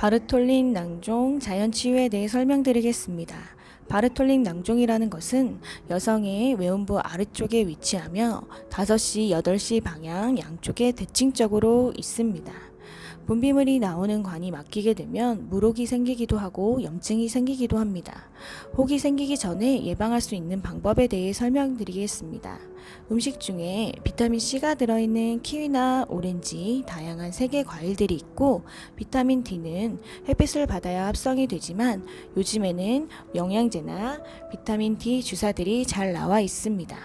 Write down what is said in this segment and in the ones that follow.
바르톨린 낭종 자연치유에 대해 설명드리겠습니다. 바르톨린 낭종이라는 것은 여성의 외음부 아래쪽에 위치하며 5시, 8시 방향 양쪽에 대칭적으로 있습니다. 분비물이 나오는 관이 막히게 되면 물혹이 생기기도 하고 염증이 생기기도 합니다. 혹이 생기기 전에 예방할 수 있는 방법에 대해 설명드리겠습니다. 음식 중에 비타민 C가 들어있는 키위나 오렌지, 다양한 색의 과일들이 있고 비타민 D는 햇빛을 받아야 합성이 되지만 요즘에는 영양제나 비타민 D 주사들이 잘 나와 있습니다.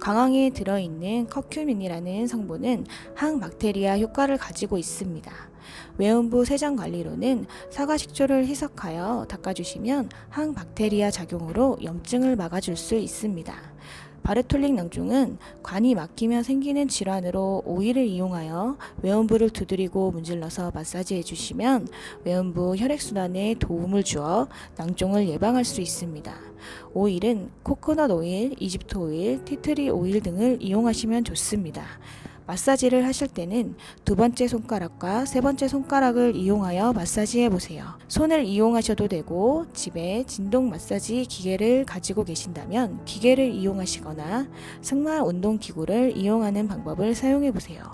광황에 들어있는 커큐민이라는 성분은 항박테리아 효과를 가지고 있습니다. 외음부 세정 관리로는 사과 식초를 희석하여 닦아주시면 항박테리아 작용으로 염증을 막아줄 수 있습니다. 바르톨릭 낭종은 관이 막히면 생기는 질환으로 오일을 이용하여 외음부를 두드리고 문질러서 마사지해 주시면 외음부 혈액순환에 도움을 주어 낭종을 예방할 수 있습니다. 오일은 코코넛 오일, 이집트 오일, 티트리 오일 등을 이용하시면 좋습니다. 마사지를 하실 때는 두 번째 손가락과 세 번째 손가락을 이용하여 마사지해 보세요. 손을 이용하셔도 되고 집에 진동 마사지 기계를 가지고 계신다면 기계를 이용하시거나 승마 운동 기구를 이용하는 방법을 사용해 보세요.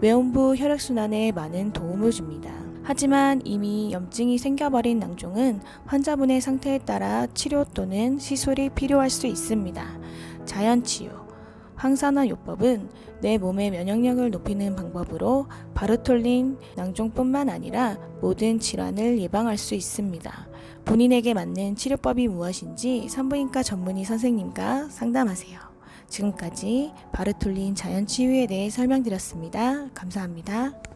외음부 혈액순환에 많은 도움을 줍니다. 하지만 이미 염증이 생겨버린 낭종은 환자분의 상태에 따라 치료 또는 시술이 필요할 수 있습니다. 자연치유 항산화 요법은 내 몸의 면역력을 높이는 방법으로 바르톨린 낭종뿐만 아니라 모든 질환을 예방할 수 있습니다. 본인에게 맞는 치료법이 무엇인지 산부인과 전문의 선생님과 상담하세요. 지금까지 바르톨린 자연치유에 대해 설명드렸습니다. 감사합니다.